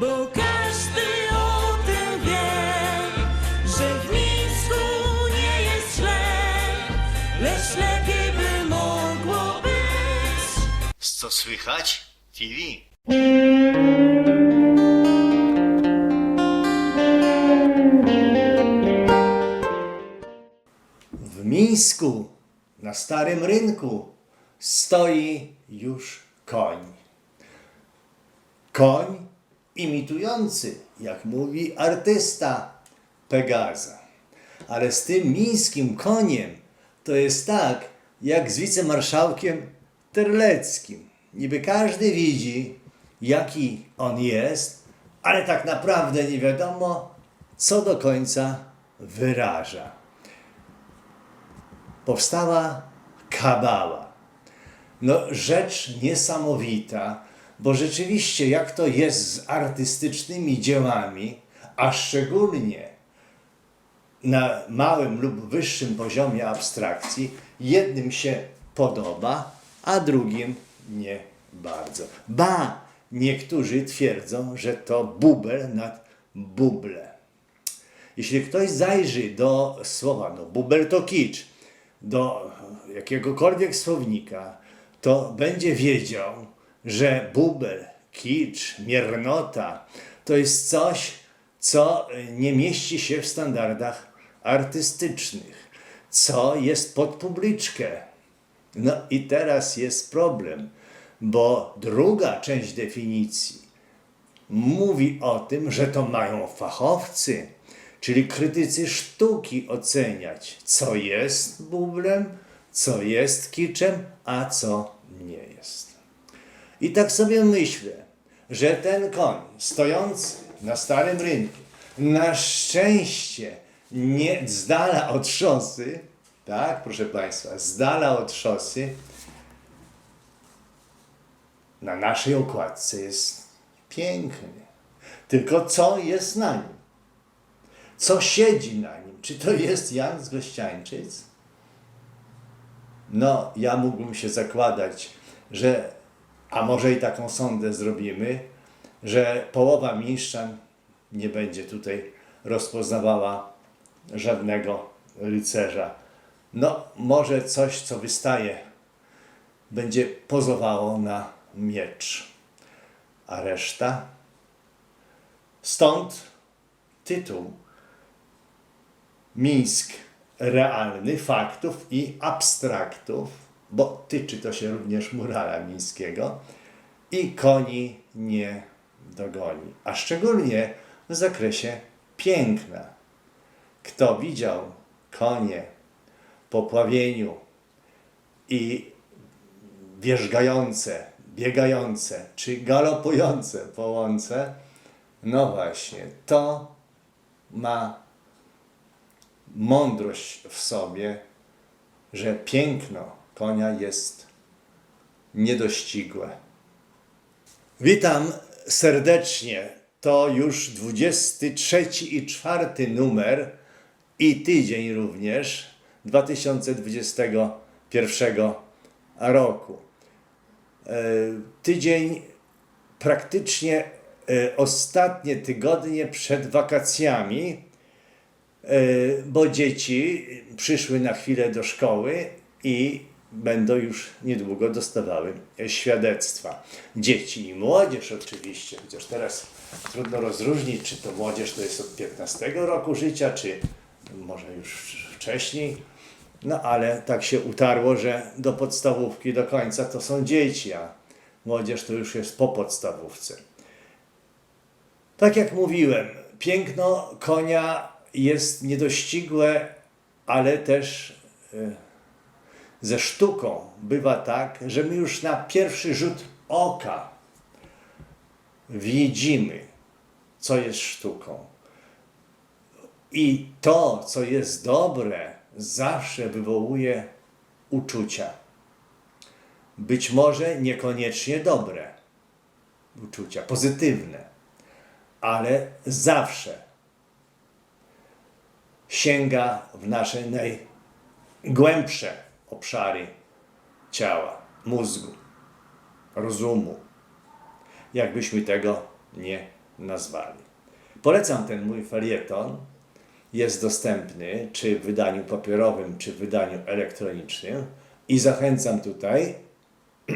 Bo każdy o tym wie, że w Mińsku nie jest źle, lecz lepiej by mogło być. Co słychać? TV. W Mińsku, na Starym Rynku, stoi już koń. Koń imitujący, jak mówi artysta, Pegaza. Ale z tym mińskim koniem to jest tak, jak z wicemarszałkiem Terleckim. Niby każdy widzi, jaki on jest, ale tak naprawdę nie wiadomo, co do końca wyraża. Powstała kabała. No, rzecz niesamowita, bo rzeczywiście, jak to jest z artystycznymi dziełami, a szczególnie na małym lub wyższym poziomie abstrakcji, jednym się podoba, a drugim nie bardzo. Ba, niektórzy twierdzą, że to bubel nad buble. Jeśli ktoś zajrzy do słowa, no bubel to kicz, do jakiegokolwiek słownika, to będzie wiedział, że bubel, kicz, miernota to jest coś, co nie mieści się w standardach artystycznych, co jest pod publiczkę. No i teraz jest problem, bo druga część definicji mówi o tym, że to mają fachowcy, czyli krytycy sztuki oceniać, co jest bublem, co jest kiczem, a co nie jest. I tak sobie myślę, że ten koń stojący na starym rynku, na szczęście nie z dala od szosy, tak, proszę Państwa, z dala od szosy, na naszej okładce jest piękny. Tylko co jest na nim? Co siedzi na nim? Czy to jest Jan z Gościańczyc? No, ja mógłbym się zakładać, że, a może i taką sondę zrobimy, że połowa mieszczan nie będzie tutaj rozpoznawała żadnego rycerza. No, może coś, co wystaje, będzie pozowało na miecz, a reszta? Stąd tytuł Mińsk realny faktów i abstraktów, bo tyczy to się również murala mińskiego i koni nie dogoni, a szczególnie w zakresie piękna. Kto widział konie po pławieniu i wierzgające, biegające czy galopujące po łące, no właśnie, to ma mądrość w sobie, że piękno konia jest niedościgłe. Witam serdecznie. To już 23 i 4 numer i tydzień również 2021 roku. E, Tydzień praktycznie e, ostatnie tygodnie przed wakacjami, e, bo dzieci przyszły na chwilę do szkoły i będą już niedługo dostawały świadectwa. Dzieci i młodzież oczywiście, chociaż teraz trudno rozróżnić, czy to młodzież to jest od 15 roku życia, czy może już wcześniej. No ale tak się utarło, że do podstawówki do końca to są dzieci, a młodzież to już jest po podstawówce. Tak jak mówiłem, piękno konia jest niedościgłe, ale też e, ze sztuką bywa tak, że my już na pierwszy rzut oka widzimy, co jest sztuką. I to, co jest dobre, zawsze wywołuje uczucia. Być może niekoniecznie dobre uczucia, pozytywne, ale zawsze sięga w nasze najgłębsze obszary ciała, mózgu, rozumu. Jakbyśmy tego nie nazwali. Polecam ten mój felieton. Jest dostępny czy w wydaniu papierowym, czy w wydaniu elektronicznym. I zachęcam tutaj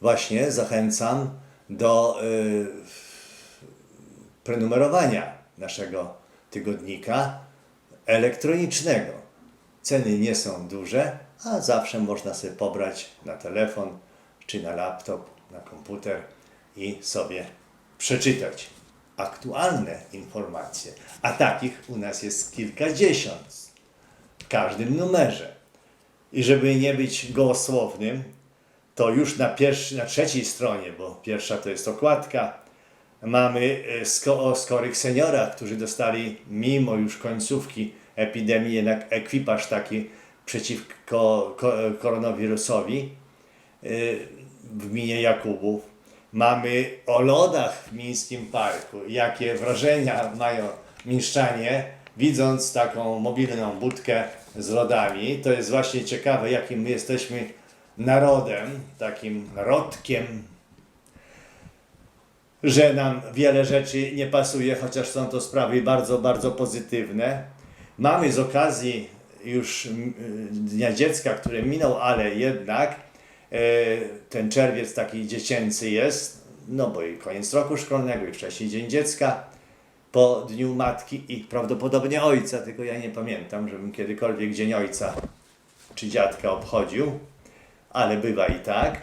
właśnie zachęcam do y, prenumerowania naszego tygodnika elektronicznego. Ceny nie są duże, a zawsze można sobie pobrać na telefon czy na laptop, na komputer i sobie przeczytać aktualne informacje. A takich u nas jest kilkadziesiąt w każdym numerze. I żeby nie być gołosłownym, to już na, pierwszy, na trzeciej stronie, bo pierwsza to jest okładka, mamy e, skorych seniorach, którzy dostali mimo już końcówki epidemii jednak ekwipaż taki przeciwko ko- koronawirusowi e, w gminie Jakubów. Mamy o lodach w Mińskim Parku. Jakie wrażenia mają mieszczanie, widząc taką mobilną budkę z lodami. To jest właśnie ciekawe, jakim my jesteśmy narodem, takim narodkiem, że nam wiele rzeczy nie pasuje, chociaż są to sprawy bardzo, bardzo pozytywne. Mamy z okazji już mm, Dnia Dziecka, który minął, ale jednak e, ten czerwiec taki dziecięcy jest, no bo i koniec roku szkolnego, i wcześniej Dzień Dziecka, po Dniu Matki i prawdopodobnie Ojca, tylko ja nie pamiętam, żebym kiedykolwiek Dzień Ojca czy Dziadka obchodził, ale bywa i tak.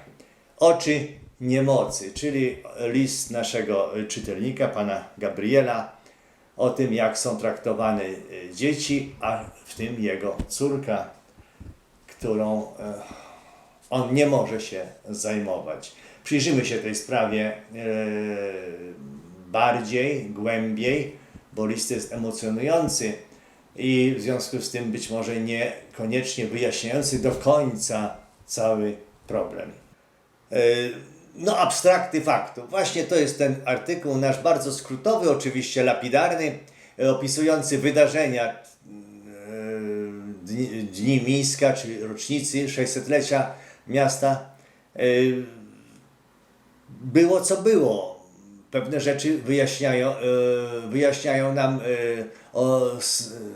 Oczy niemocy, czyli list naszego czytelnika, pana Gabriela, o tym, jak są traktowane e, dzieci, a w tym jego córka, którą e, on nie może się zajmować. Przyjrzymy się tej sprawie e, bardziej, głębiej, bo list jest emocjonujący i w związku z tym być może niekoniecznie wyjaśniający do końca cały problem. No, abstrakty faktów. Właśnie to jest ten artykuł nasz bardzo skrótowy, oczywiście lapidarny, e, opisujący wydarzenia e, dni, dni Mińska, czyli rocznicy 600-lecia miasta. E, Było co było. Pewne rzeczy wyjaśniają, wyjaśniają nam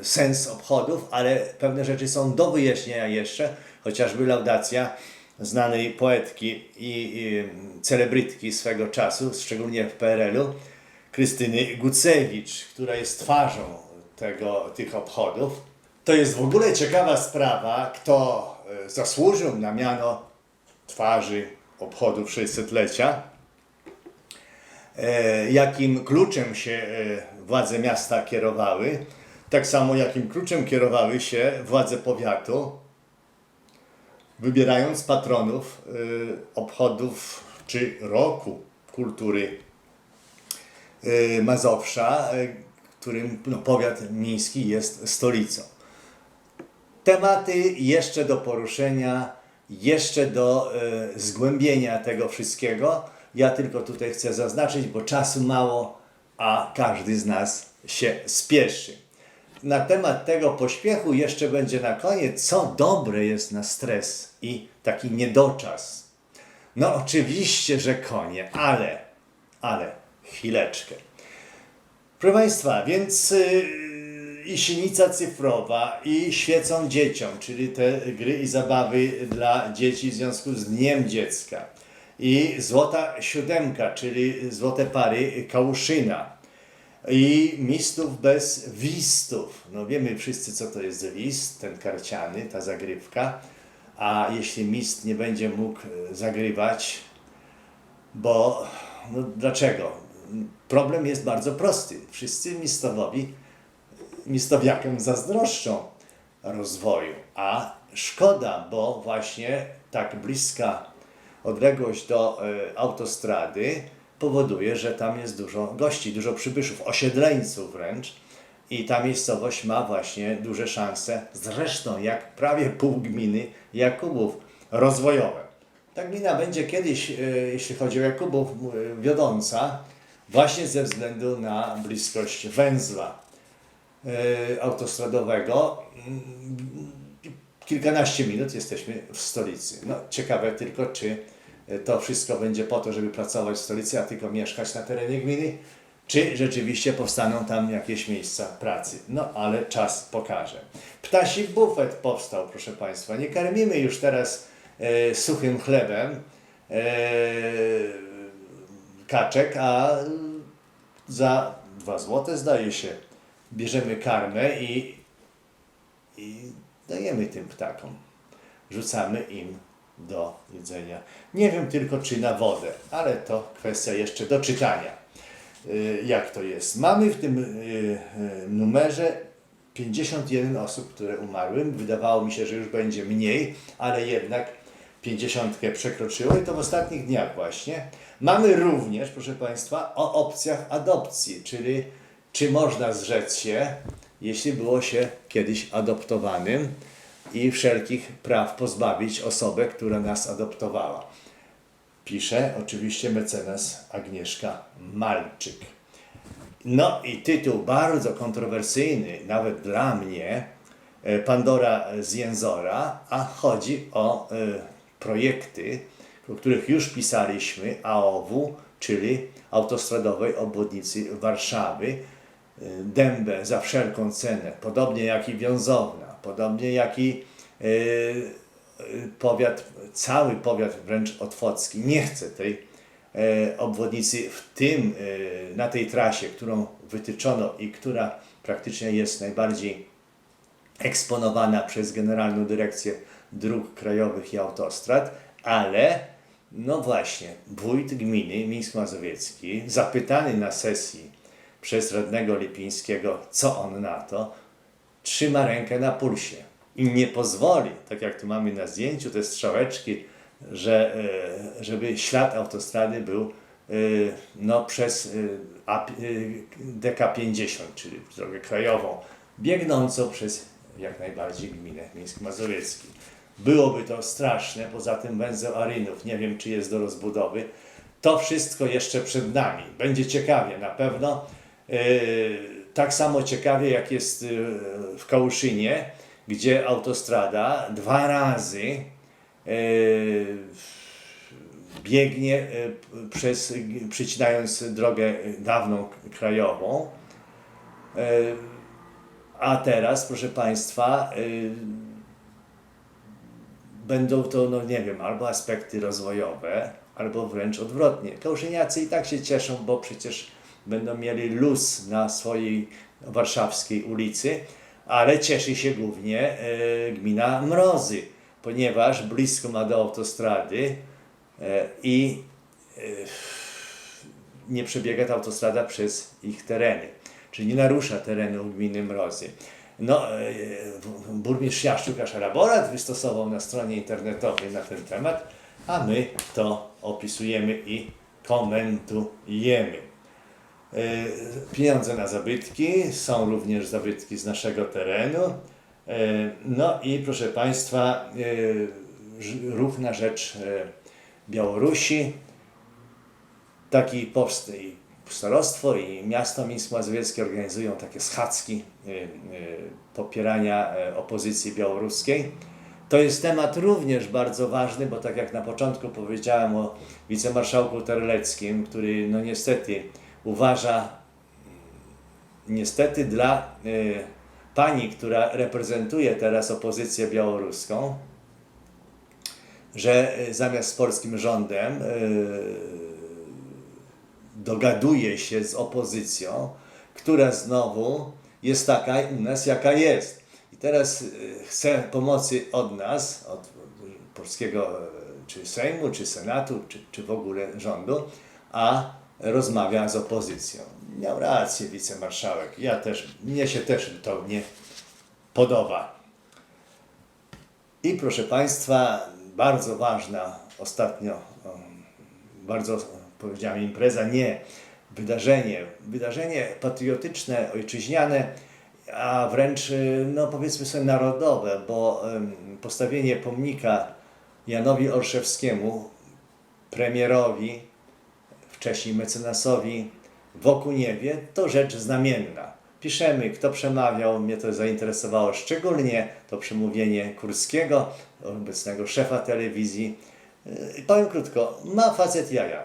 sens obchodów, ale pewne rzeczy są do wyjaśnienia jeszcze, chociażby laudacja znanej poetki i, celebrytki swego czasu, szczególnie w PRL-u, Krystyny Gucewicz, która jest twarzą tego, tych obchodów. To jest w ogóle ciekawa sprawa, kto e, zasłużył na miano twarzy obchodów 600-lecia e, jakim kluczem się e, władze miasta kierowały, tak samo jakim kluczem kierowały się władze powiatu, wybierając patronów e, obchodów czy roku kultury e, Mazowsza, e, którym no, powiat miejski jest stolicą. Tematy jeszcze do poruszenia, jeszcze do zgłębienia tego wszystkiego. Ja tylko tutaj chcę zaznaczyć, bo czasu mało, a każdy z nas się spieszy. Na temat tego pośpiechu jeszcze będzie na koniec, co dobre jest na stres i taki niedoczas. No oczywiście, że konie, ale, ale chwileczkę. Proszę Państwa, więc y, i silnica cyfrowa, i świecą dzieciom, czyli te gry i zabawy dla dzieci w związku z Dniem Dziecka, i złota siódemka, czyli złote pary Kałuszyna, i mistów bez wistów. No wiemy wszyscy, co to jest wist, ten karciany, ta zagrywka, a jeśli mist nie będzie mógł e, zagrywać, bo no dlaczego? Problem jest bardzo prosty. Wszyscy mistowowi, mistowiakom zazdroszczą rozwoju, a szkoda, bo właśnie tak bliska odległość do e, autostrady powoduje, że tam jest dużo gości, dużo przybyszów, osiedleńców wręcz. I ta miejscowość ma właśnie duże szanse, zresztą jak prawie pół gminy Jakubów, rozwojowe. Ta gmina będzie kiedyś, e, jeśli chodzi o Jakubów, e, wiodąca właśnie ze względu na bliskość węzła e, autostradowego. Mm, Kilkanaście minut jesteśmy w stolicy. No, ciekawe tylko, czy to wszystko będzie po to, żeby pracować w stolicy, a tylko mieszkać na terenie gminy, czy rzeczywiście powstaną tam jakieś miejsca pracy. No ale czas pokaże. Ptasi bufet powstał, proszę Państwa. Nie karmimy już teraz e, suchym chlebem e, kaczek, a za 2 złote zdaje się bierzemy karmę i, i dajemy tym ptakom. Rzucamy im do jedzenia. Nie wiem tylko czy na wodę, ale to kwestia jeszcze do czytania. Y, Jak to jest? Mamy w tym y, y, numerze 51 osób, które umarły. Wydawało mi się, że już będzie mniej, ale jednak 50 przekroczyło i to w ostatnich dniach właśnie. Mamy również, proszę Państwa, o opcjach adopcji, czyli czy można zrzec się, jeśli było się kiedyś adoptowanym i wszelkich praw pozbawić osobę, która nas adoptowała. Pisze oczywiście mecenas Agnieszka Malczyk. No i tytuł bardzo kontrowersyjny, nawet dla mnie, e, Pandora z Jęzora, a chodzi o e, projekty, o których już pisaliśmy, AOW, czyli autostradowej obwodnicy Warszawy, e, Dębę za wszelką cenę, podobnie jak i Wiązowna, podobnie jak i e, powiat, cały powiat wręcz otwocki. Nie chce tej e, obwodnicy w tym, e, na tej trasie, którą wytyczono i która praktycznie jest najbardziej eksponowana przez Generalną Dyrekcję Dróg Krajowych i Autostrad, ale no właśnie, wójt gminy Mińsk Mazowiecki, zapytany na sesji przez radnego Lipińskiego, co on na to, trzyma rękę na pulsie i nie pozwoli, tak jak tu mamy na zdjęciu, te strzałeczki, że, e, żeby ślad autostrady był e, no, przez e, A- e, DK50, czyli drogę krajową, biegnącą przez jak najbardziej gminę Mińsk Mazowiecki. Byłoby to straszne, poza tym węzeł Arynów, nie wiem czy jest do rozbudowy. To wszystko jeszcze przed nami. Będzie ciekawie na pewno. Yy, tak samo ciekawie jak jest yy, w Kałuszynie, gdzie autostrada dwa razy yy, biegnie yy, przez, przycinając drogę dawną krajową. A teraz, proszę Państwa, będą to, no nie wiem, albo aspekty rozwojowe, albo wręcz odwrotnie. Kałuszyniacy i tak się cieszą, bo przecież będą mieli luz na swojej warszawskiej ulicy, ale cieszy się głównie e, gmina Mrozy, ponieważ blisko ma do autostrady e, i e, nie przebiega ta autostrada przez ich tereny, czyli nie narusza terenu gminy Mrozy. No, burmistrz Jaszczuk aż elaborat wystosował na stronie internetowej na ten temat, a my to opisujemy i komentujemy. E, Pieniądze na zabytki, są również zabytki z naszego terenu. E, No i proszę Państwa, e, ruch na rzecz Białorusi taki powstał starostwo i miasto Mińsk Mazowieckie organizują takie schadzki popierania opozycji białoruskiej. To jest temat również bardzo ważny, bo tak jak na początku powiedziałem o wicemarszałku Terleckim, który no niestety uważa, niestety dla y, pani, która reprezentuje teraz opozycję białoruską, że y, zamiast z polskim rządem y, dogaduje się z opozycją, która znowu jest taka u nas, jaka jest. I teraz y, chce pomocy od nas, od polskiego y, czy Sejmu, czy Senatu, czy, czy w ogóle rządu, a rozmawia z opozycją. Miał rację wicemarszałek. Ja też, mnie się też to nie podoba. I proszę Państwa, bardzo ważna ostatnio, bardzo powiedziałem impreza, nie, wydarzenie, wydarzenie patriotyczne, ojczyźniane, a wręcz no powiedzmy sobie narodowe, bo postawienie pomnika Janowi Orszewskiemu, premierowi, wcześniej mecenasowi w Okuniewie, to rzecz znamienna. Piszemy, kto przemawiał, mnie to zainteresowało szczególnie to przemówienie Kurskiego, obecnego szefa telewizji, Yy, Powiem krótko, ma facet jaja.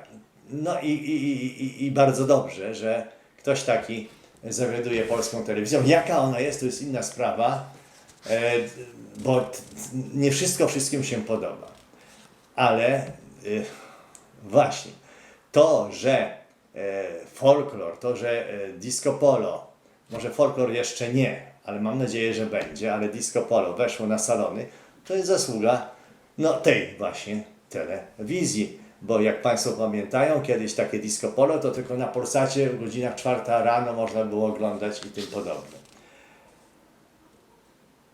No i, i, i, i- bardzo dobrze, że ktoś taki zawiaduje polską telewizją. Jaka ona jest, to jest inna sprawa, e, bo nie wszystko wszystkim się podoba. Ale y, właśnie to, że e, folklor, to, że e, disco polo, może folklor jeszcze nie, ale mam nadzieję, że będzie, ale disco polo weszło na salony, to jest zasługa no, tej właśnie telewizji. Bo jak Państwo pamiętają, kiedyś takie disco polo to tylko na Polsacie w godzinach czwarta rano można było oglądać i tym podobne.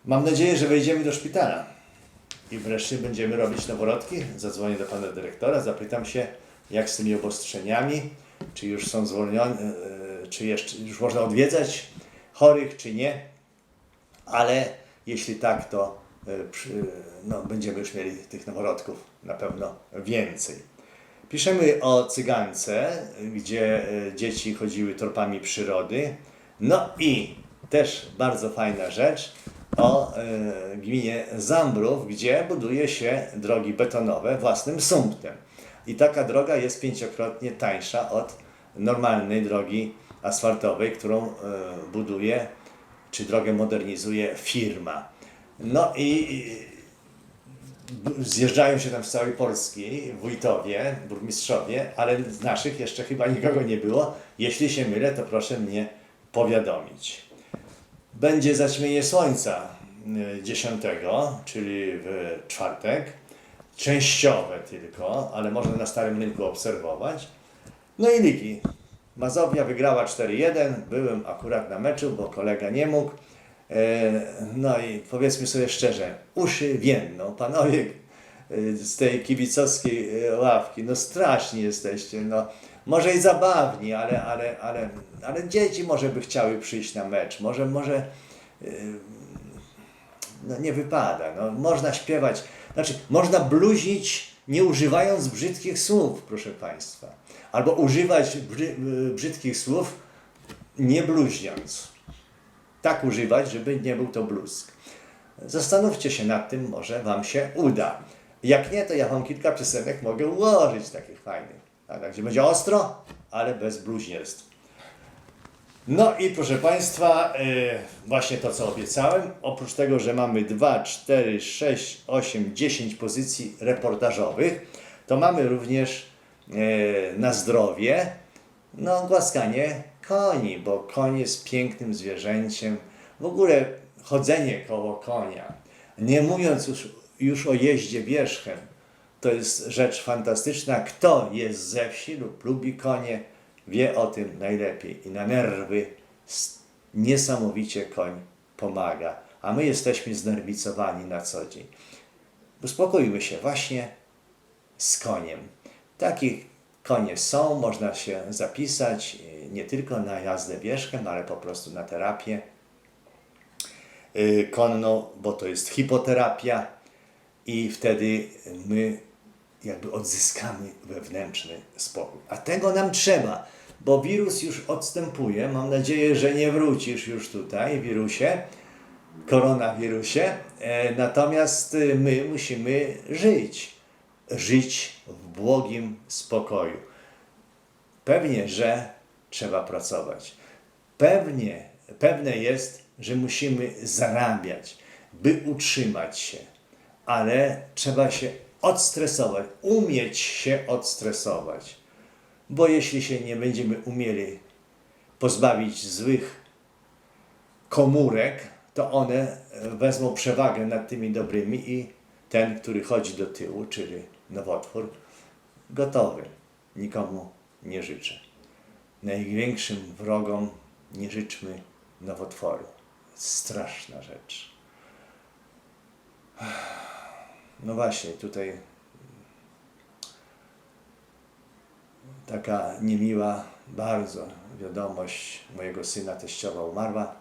Mam nadzieję, że wejdziemy do szpitala i wreszcie będziemy robić noworodki. Zadzwonię do pana dyrektora, zapytam się, jak z tymi obostrzeniami, czy już są zwolnione, e, czy jeszcze już można odwiedzać chorych, czy nie. Ale jeśli tak, to e, no, będziemy już mieli tych noworodków na pewno więcej. Piszemy o cygance, gdzie e, dzieci chodziły tropami przyrody. No i też bardzo fajna rzecz o gminie Zambrów, gdzie buduje się drogi betonowe własnym sumptem. I taka droga jest pięciokrotnie tańsza od normalnej drogi asfaltowej, którą e, buduje czy drogę modernizuje firma. No i zjeżdżają się tam z całej Polski wójtowie, burmistrzowie, ale z naszych jeszcze chyba nikogo nie było. Jeśli się mylę, to proszę mnie powiadomić. Będzie zaćmienie słońca y, 10, czyli w czwartek. Częściowe tylko, ale można na Starym Rynku obserwować. No i ligi. Mazowia wygrała 4-1. Byłem akurat na meczu, bo kolega nie mógł. E, No i powiedzmy sobie szczerze, uszy więdną. Panowie z tej kibicowskiej e, ławki, no straszni jesteście. No, może i zabawni, ale, ale, ale, ale dzieci może by chciały przyjść na mecz. Może, może e, no nie wypada. No, można śpiewać, znaczy można bluźnić nie używając brzydkich słów, proszę Państwa. Albo używać y, brzydkich słów nie bluźniąc. Tak używać, żeby nie był to bluzg. Zastanówcie się nad tym, może Wam się uda. Jak nie, to ja Wam kilka piosenek mogę ułożyć takich fajnych. A tak, gdzie będzie ostro, ale bez bluźnierstw. No i proszę Państwa, y, właśnie to co obiecałem, oprócz tego, że mamy 2, 4, 6, 8, 10 pozycji reportażowych, to mamy również y, na zdrowie no, głaskanie koni, bo koń jest pięknym zwierzęciem. W ogóle chodzenie koło konia, nie mówiąc już, już o jeździe wierzchem, to jest rzecz fantastyczna. Kto jest ze wsi lub lubi konie, wie o tym najlepiej. I na nerwy niesamowicie koń pomaga. A my jesteśmy znerwicowani na co dzień. Uspokójmy się właśnie z koniem. Takich konie są, można się zapisać y, nie tylko na jazdę wierzchem, ale po prostu na terapię y, konną, bo to jest hipoterapia i wtedy my jakby odzyskamy wewnętrzny spokój. A tego nam trzeba, bo wirus już odstępuje. Mam nadzieję, że nie wrócisz już tutaj, wirusie, koronawirusie. E, natomiast y, my musimy żyć. Żyć w błogim spokoju. Pewnie, że trzeba pracować. Pewnie, pewne jest, że musimy zarabiać, by utrzymać się, ale trzeba się odstresować, umieć się odstresować. Bo jeśli się nie będziemy umieli pozbawić złych komórek, to one e, wezmą przewagę nad tymi dobrymi i ten, który chodzi do tyłu, czyli nowotwór, gotowy. Nikomu nie życzę. Największym wrogom nie życzmy nowotworu. Straszna rzecz. No właśnie, tutaj taka niemiła bardzo wiadomość mojego syna teściowa umarła.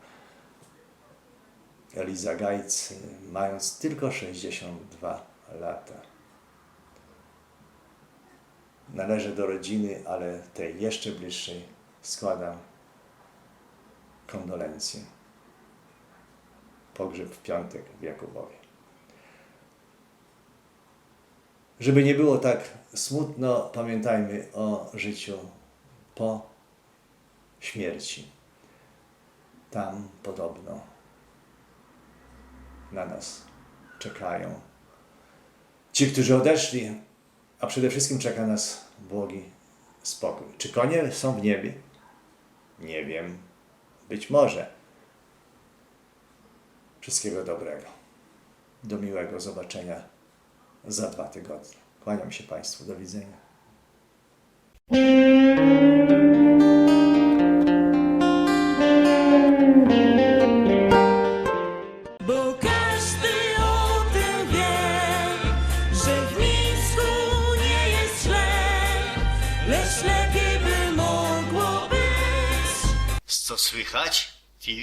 Eliza Gajc, mając tylko 62 lata. Należę do rodziny, ale tej jeszcze bliższej składam kondolencje. Pogrzeb w piątek w Jakubowie. Żeby nie było tak smutno, pamiętajmy o życiu po śmierci. Tam podobno na nas czekają ci, którzy odeszli, a przede wszystkim czeka nas błogi spokój. Czy konie są w niebie? Nie wiem. Być może. Wszystkiego dobrego. Do miłego zobaczenia za dwa tygodnie. Kłaniam się Państwu. Do widzenia. Bo każdy o tym wie, że w Mińsku nie jest źle, lecz lepiej by mogło być. Co słychać? TV.